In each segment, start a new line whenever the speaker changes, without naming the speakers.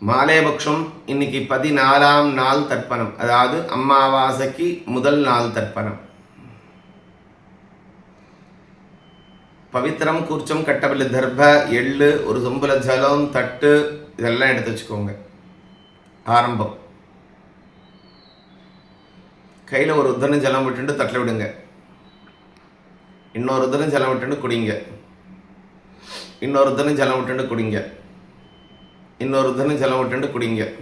மாலேபக்ஷம் இன்னைக்கு பதினாலாம் நாள் தர்ப்பணம். அதாவது அமாவாசைக்கு முதல் நாள் தர்ப்பணம். பவித்திரம் கூர்ச்சம் கட்டவில்லை தர்ப எள்ளு ஒரு சொம்புல ஜலம் தட்டு இதெல்லாம் எடுத்து வச்சுக்கோங்க. ஆரம்பம். கையில் ஒரு உத்தரம் ஜலம் விட்டுட்டு தட்டில் விடுங்க. இன்னொரு உத்தரம் ஜலம் விட்டுட்டு குடிங்க. இன்னொரு உத்தரம் ஜலம் விட்டுட்டு குடிங்க. இன்னொரு உத்தரம் ஜலம் விட்டுண்டு குடிங்க.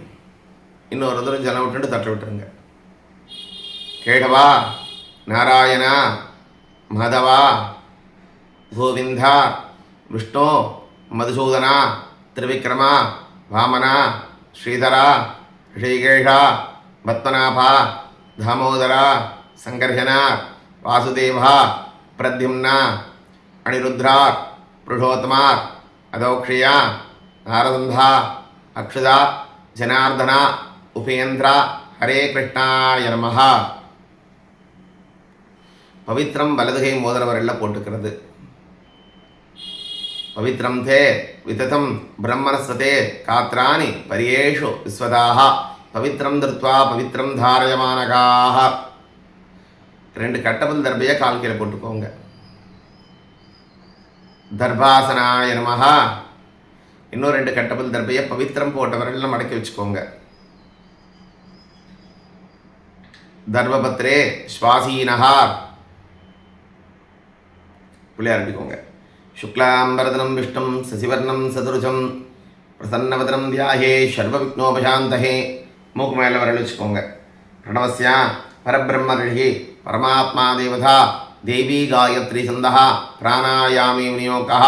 இன்னொரு உத்தரம் ஜலம் விட்டுண்டு தட்டில் விட்டுருங்க. கேடவா? நாராயணா? மாதவா? கோவிந்தா? விஷ்ணு? மதுசூதனா? திருவிக்ரமா? வாமனா? ஸ்ரீதரா? ரிஷிகேஷா? பத்மநாபா? தாமோதரா? சங்கர்ஹனா வாசுதேவா? பிரத்யும்னா? அனிருத்ரா? புருஷோத்தமா? அதோக்ஷியா? நாரதந்தா அக்ஷதா ஜனார்தனா உபேந்திரா ஹரே கிருஷ்ணாய நமஹா பவித்ரம் வலதுகை மோதிரவரில் போட்டுக்கிறது பவித்ரம் தே விததம் பிரம்மனஸ்வதே காத்ராணி பரியேஷு விஸ்வதாக பவித்ரம் திருத்வா பவித்ரம் தாரயமானகாக ரெண்டு கட்டபல் தர்பையை கால் கீழே போட்டுக்கோங்க. தர்பாசனாய நமஹ. இன்னும் ரெண்டு கட்டபல் தர்பையை பவித்திரம் போட்டவர்கள் மடக்கி வச்சுக்கோங்க. தர்மபத்ரே ஸ்வாசீனகார் பிள்ளை ஆரம்பிக்கோங்க. சுக்லாம்பரதனம் விஷ்ணம் சசிவர்ணம் சதுருஜம் பிரசன்னவதனம் தியாகே சர்வ விக்னோபசாந்தகே மூக்கு மேலே வரல் வச்சுக்கோங்க. பிரணவசியா பரபிரம்மரிஷி பரமாத்மா தேவதா. தேவி காயத்ரி சந்தா பிராணாயாமி விநியோகா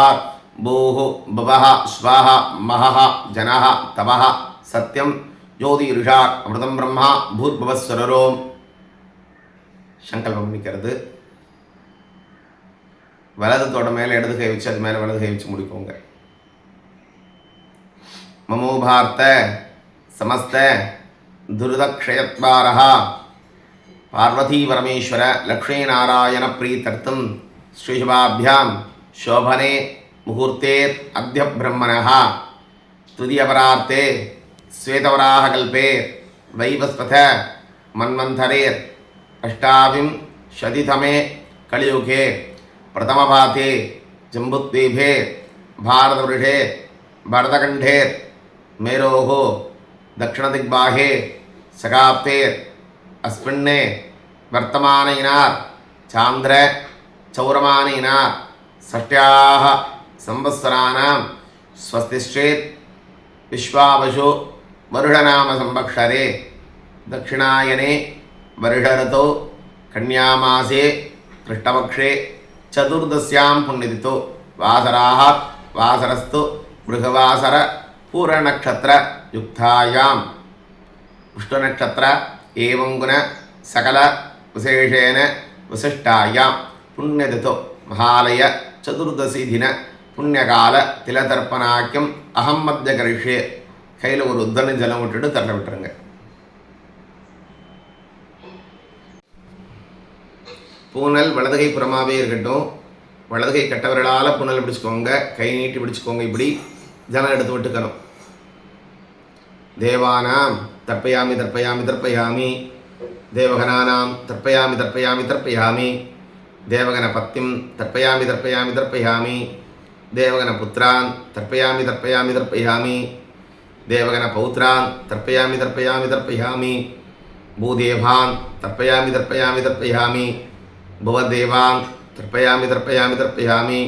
பூஹு பவஹ ஸ்வாஹ மஹஹ ஜனஹ தமஹ சத்யம் ஜோதி ரிஷா அமிர்தம் பிரம்மா பூர்பவஸ்வரரோம் சங்கல்பம் நிற்கிறது வலது தோட மேலே இடது கை வச்சு அது மேலே வலது கை வச்சு முடிப்போங்க மமோபார்த்த சமஸ்த துருதக்ஷயத்வாரா பார்வதி பரமேஸ்வர லக்ஷ்மீநாராயண பிரீத்தர்த்தம் ஸ்ரீசுபாபியாம் சோபனே मुहूर्ते अद्य ब्रह्मणः तृतीयपरार्ते, श्वेतवराहकल्पे वैवस्वथ मन्वन्थरे, अष्टाविंशतितमे कलियुगे, प्रथमपाते, जम्बुद्वीपे, भारतवृषे भरतकण्ठे मेरोः, दक्षिणदिग्बाहे, सकाप्ते, अस्मिन्ने, वर्तमानैनार्, चान्द्र, चौरमानैनार्, षष्ट्याः సంవత్సరానాం స్వస్తిశ్చేత్ విశ్వావశు వరుషనామ సంవత్సరే దక్షిణాయనే వరుషరతో కన్యామాసే కృష్ణపక్షే చతుర్దశ్యాం పుణ్యతితో వాసరాహ వాసరస్తు మృగవాసర పూరనక్షత్ర యుక్తాయాం. పుష్ణనక్షత్ర ఏవంగున సకల విశేషేణ వశిష్టాయాం. పుణ్యతితో మహాలయ చతుర్దశి దిన புண்ணியகால திலதர்ப்பணாக்கியம் அகம் மத்திய கரிஷே கையில் ஒரு உத்தன ஜலம் விட்டுட்டு தள்ள விட்டுருங்க. பூனல் வலதுகை புறமாவே இருக்கட்டும். வலதுகை கட்டவர்களால் புனல் பிடிச்சிக்கோங்க. கை நீட்டி பிடிச்சிக்கோங்க இப்படி ஜலம் எடுத்து விட்டுக்கணும். தேவானாம் தர்ப்பயாமி தர்ப்பயாமி தர்ப்பயாமி. தேவகனானாம் தர்ப்பயாமி தர்ப்பயாமி தர்ப்பயாமி. தேவகன பத்திம் தர்ப்பயாமி தர்ப்பயாமி தர்ப்பயாமி. దేవగణ పుత్రాన్ తర్పయామి తర్పయామి తర్పయామి దేవగణ పౌత్రాన్ తర్పయామి తర్పయామి తర్పయామి భూదేవాన్ తర్పయామి తర్పయామి తర్పయామి భువదేవాన్ తర్పయామి తర్పయామి తర్పయామి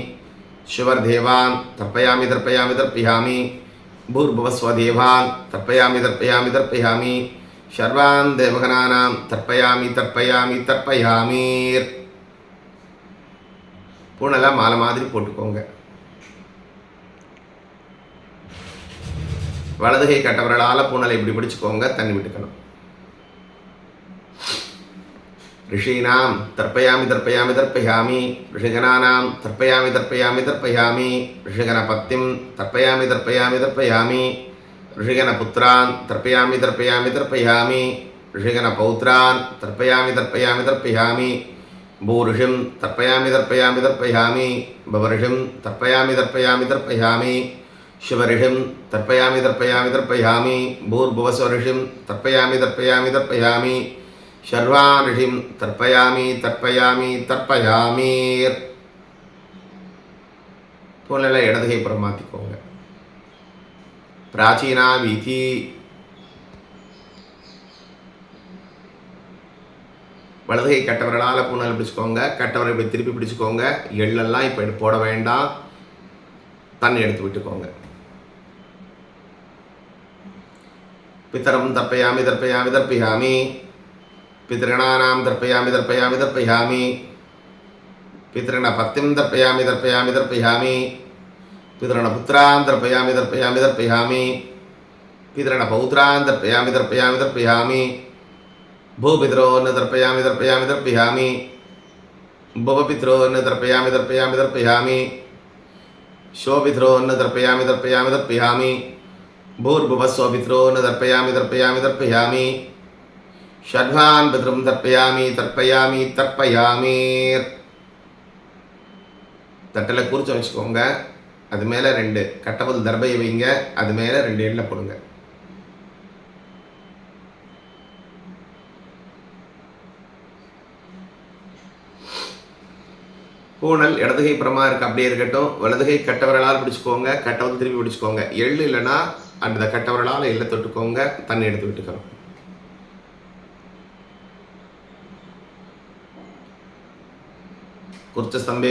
శివర్దేవాన్ తర్పయామి తర్పయామి తర్పయామి భూర్భువస్వదేవాన్ తర్పయామి తర్పయామి తర్పయామి శర్వాన్ దేవగణానాం తర్పయామి తర్పయామి తర్పయామీర్ பூனெல்லாம் மாலை மாதிரி போட்டுக்கோங்க வலதுகை கட்டவர்களால் பூனலை இப்படி பிடிச்சுக்கோங்க தண்ணி விட்டுக்கணும் ரிஷீனாம் தர்ப்பயாமி தர்ப்பயாமி தர்ப்பயாமி ரிஷிகணானாம் தர்ப்பயாமி தர்ப்பயாமி தர்ப்பயாமி ரிஷிகண பத்திம் தர்ப்பயாமி தர்ப்பயாமி தர்ப்பயாமி ரிஷிகண புத்திரான் தர்ப்பயாமி தர்ப்பயாமி தர்ப்பயாமி ரிஷிகண பௌத்திரான் தர்ப்பயாமி தர்ப்பயாமி தர்ப்பயாமி భూరుషిం తర్పయామి తర్పయామి తర్పయామి భవరుషిం తర్పయామి తర్పయామి తర్పయామి சிவரிஷிம் தர்ப்பயாமி தர்ப்பயாமி தர்ப்பயாமி பூர்புவஸ்வரிஷிம் தர்ப்பயாமி தர்ப்பயாமி தர்ப்பயாமி ஷர்வா ரிஷிம் தர்ப்பயாமி தர்ப்பயாமி தர்ப்பயாமீர் போல இடதுகை புறம் பிராச்சீனா வீதி. வலதுகை கட்டவர்களால் பூனல் பிடிச்சிக்கோங்க. கட்டவரை இப்படி திருப்பி பிடிச்சிக்கோங்க. எள்ளெல்லாம் இப்போ போட வேண்டாம். தண்ணி எடுத்து விட்டுக்கோங்க. పితరం తర్పయామి తర్పయామి తర్పయామి పితృణానాం తర్పయామి తర్పయామి తర్పయామి పితృణ పత్తిం తర్పయామి తర్పయామి తర్పయామి పితృణ పుత్రాన్ తర్పయామి తర్పయామి తర్పయామి పితృణ పౌత్రాన్ తర్పయామి తర్పయామి తర్పయామి భూపితరోన్ తర్పయామి తర్పయామి తర్పయామి భువపితరోన్ తర్పయామి తర్పయామి తర్పయామి శోపితరోన్ తర్పయామి తర్పయామి తర్పయామి भूर्भुवस्वपित्रो न तर्पयामि तर्पयामि। தர்ப்பயாமி षड्वान् पितृं தர்ப்பயாமி தர்ப்பயாமி தர்ப்பயாமி தட்டில் குறிச்சம் வச்சுக்கோங்க. அது மேலே ரெண்டு. கட்டபது தர்பையை வைங்க. அது மேலே ரெண்டு எண்ணில் போடுங்க. பூனல் இடதுகை பிரமா இருக்கு. அப்படியே இருக்கட்டும். வலதுகை கட்டவரலால் பிடிச்சிக்கோங்க. கட்டவல் திரும்பி பிடிச்சிக்கோங்க. எள்ளு இல்லைன்னா அந்த கட்டவர்களால் இல்லை தொட்டுக்கோங்க தண்ணி எடுத்து விட்டுக்கிறோம். குர்ச்சஸ்தம்பே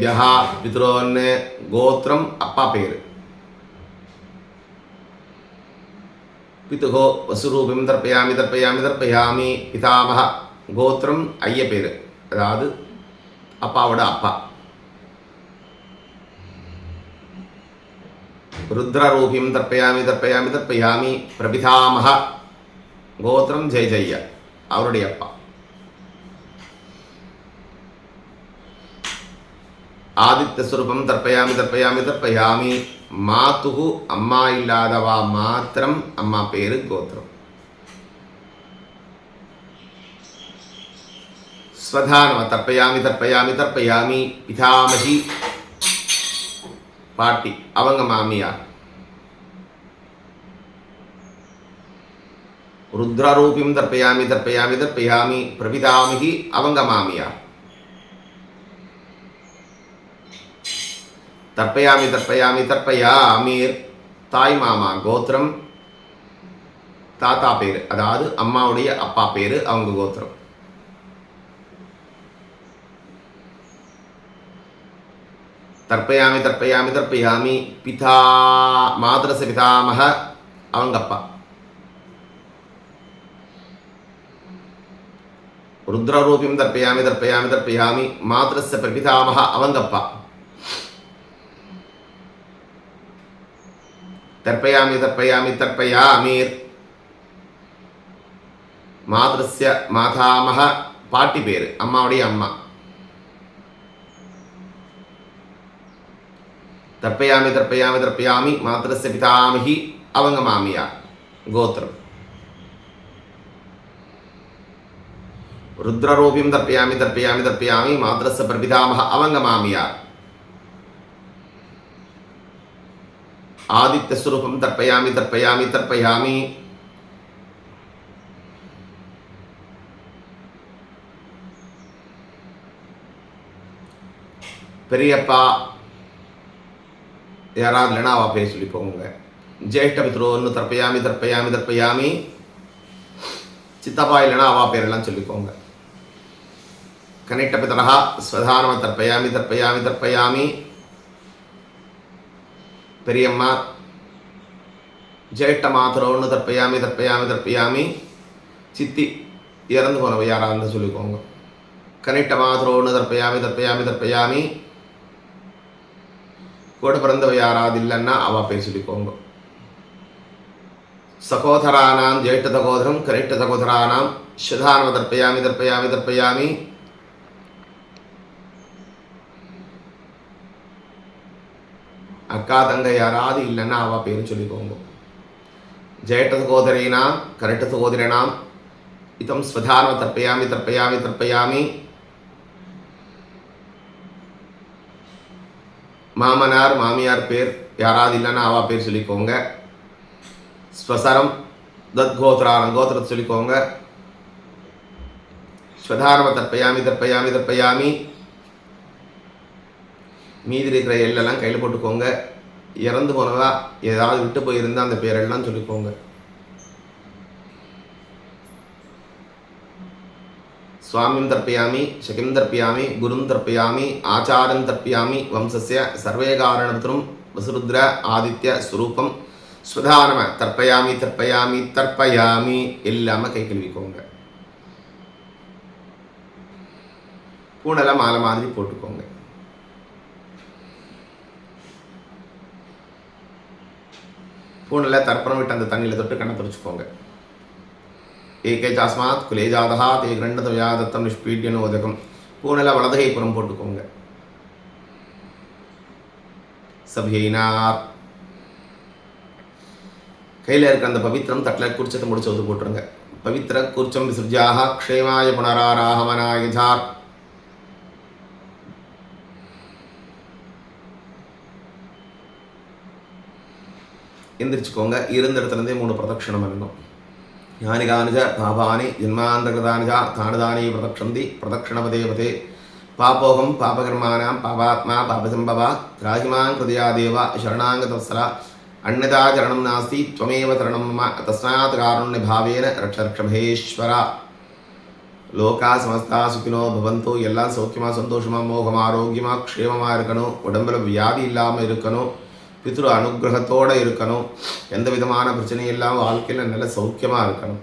பியஹா பித்ரோன்னு கோத்திரம் அப்பா பேர் பிதுகோ வசுரூபம் தர்ப்பயாமி தர்ப்பயாமி தர்ப்பயாமி பிதாமக கோத்திரம் ஐய பேர் அதாவது அப்பாவோட அப்பா. ருத்ரரூபியம் தர்ப்பயாமி தர்ப்பயாமி தர்ப்பயாமி பிரபிதாமக கோத்திரம் ஜெய ஜெய்ய அவருடைய அப்பா ஆதித்யஸ்வரூபம் தர்ப்பயாமி தர்ப்பயாமி தர்ப்பயாமி மாத்துகு அம்மா இல்லாதவா மாத்திரம் அம்மா பேரு கோத்திரம் ஸ்வதானவ தர்ப்பயாமி தர்ப்பயாமி தர்ப்பயாமி பிதாமகி பாட்டி அவங்க மாமியார் ருத்ரரூபிம் தர்ப்பயாமி தர்ப்பயாமி தர்ப்பயாமி பிரபிதாமிகி அவங்க மாமியார் தர்ப்பயாமி தர்ப்பயாமி தர்ப்பயாமீர் தாய் மாமா கோத்திரம். தாத்தா பேர் அதாவது அம்மாவுடைய அப்பா பேர் அவங்க கோத்திரம். தர்ப்பயாமி தர்ப்பயாமி தர்ப்பயாமி பிதா மாதரச பிதாமக அவங்க அப்பா ருத்ரரூபியம் தர்ப்பயாமி தர்ப்பயாமி தர்ப்பயாமி மாதரச பிரபிதாமக அவங்கப்பா. தர்ப்பயாமி தர்ப்பயாமி தர்ப்பயாமீர். மாதரஸ்ய மாதாமக பாட்டி பேர் அம்மாவுடைய அம்மா. തർപ്പയാമി തർപ്പയാമി തർപ്പയാമി മാതൃസ്യ പിതാമഹി அவங்க மாமியார் கோத்திரம் ருத்ரரூபியம் தர்ப்பயாமி தர்ப்பயாமி தர்ப்பயாமி மாதரச பிரபிதாமக அவங்க மாமியார் ஆதித்த சுரூபம் தர்ப்பயாமி தர்ப்பயாமி தர்ப்பயாமி பெரியப்பா யாராவது இல்லைனா அவள் பேர் சொல்லி போங்க ஜேஷ்ட பித்ரோன்னு தற்பயாமி தற்பயாமி. தர்ப்பயாமி சித்தப்பா இல்லைனா அவா பேரெல்லாம் சொல்லிக்கோங்க கனிட்ட பிதரா ஸ்வதானம தர்ப்பயாமி தற்பயாமி தற்பயாமி பெரியம்மா. ஜேஷ்ட மாத்திரோன்னு தர்ப்பயாமி தர்ப்பயாமி தர்ப்பயாமி சித்தி இறந்து போனவை யாரான்னு சொல்லிக்கோங்க கனிட்ட மாத்திரோன்னு தர்ப்பயாமி தற்பயாமி தற்பயாமி. கூட பிறந்தவ யாராவது இல்லைன்னா அவள் பேர் சொல்லிக்கோங்க சகோதரானாம் ஜேஷ்ட சகோதரம் கனிஷ்ட சகோதரானாம் ஸ்ரதானவ தர்ப்பயாமி தர்ப்பயாமி தர்ப்பயாமி. அக்கா தங்க யாராவது இல்லைன்னா அவள் பேரும் சொல்லிக்கோங்க. ஜேஷ்ட சகோதரினாம் கனிஷ்ட சகோதரினாம் இதம் ஸ்வதானவ தர்ப்பயாமி தர்ப்பயாமி தர்ப்பயாமி. மாமனார் மாமியார் பேர் யாராவது இல்லைன்னா அவா பேர் சொல்லிக்கோங்க. ஸ்வசரம் தத்கோத்ரான கோத்திரத்தை சொல்லிக்கோங்க. ஸ்வதாரம தற்பயாமி தற்பயாமி தற்பயாமி மீதி இருக்கிற எல்லாம் கையில் போட்டுக்கோங்க. இறந்து போனவா ஏதாவது விட்டு போயிருந்தா அந்த பேரெல்லாம் சொல்லிக்கோங்க. சுவாமிம் தர்ப்பயாமி சகிம் தர்ப்பயாமி குரும் தர்ப்பயாமி ஆச்சாரம் தர்ப்பயாமி வம்சஸ்ய சர்வே காரணத்திலும் வசுருத்ர ஆதித்ய ஸ்வரூபம் ஸ்வதானம தர்ப்பயாமி தர்ப்பயாமி தர்ப்பயாமி. எல்லாம கை கழுவிக்கோங்க. பூனெல்லாம் மாலை மாதிரி போட்டுக்கோங்க. பூனில் தர்ப்பணம் விட்டு அந்த தண்ணியில் தொட்டு கண்ணை துடைச்சுக்கோங்க. ஏகே சாஸ்மாத் குலே ஜாதகா தே கிரண்டத வியாதத்தம் நிஷ்பீட்யனு உதகம் பூனல வலதுகை புறம் போட்டுக்கோங்க. சபியினார். கையில் இருக்க அந்த பவித்திரம் தட்டில் குறிச்சத்தை முடிச்சு வந்து போட்டுருங்க. பவித்திர குர்ச்சம் விசிருஜாக க்ஷேமாய புனராராகமனாய ஜார். எந்திரிச்சுக்கோங்க. இருந்த இடத்துலேருந்தே மூணு பிரதட்சணம் வரணும் యాని కాని పాపాని జన్మాంతకృతాని చ తానదాని ప్రదక్షంది ప్రదక్షిణపదేవతే పాపోహం పాపకర్మాణం పాపాత్మా పాపసంభవ రాహిమాన్ హృదయాదేవ శరణాంగతత్సర అన్యతాచరణం నాస్తి త్వమేవ తరణం మమ తస్మాత్ కారుణ్య భావేన రక్షరక్షభేశ్వర லோகா సమస్త సుఖినో భవంతు ఎల్లా సౌఖ్యమా సంతోషమా మోహమా ఆరోగ్యమా క్షేమమా ఇరుకను ఉడంబల వ్యాధి ఇల్లామ ఇరుకను பித்ரு அனுகிரகத்தோடு இருக்கணும். எந்த விதமான பிரச்சனையும் இல்லாமல் வாழ்க்கையில் நல்ல சௌக்கியமாக இருக்கணும்.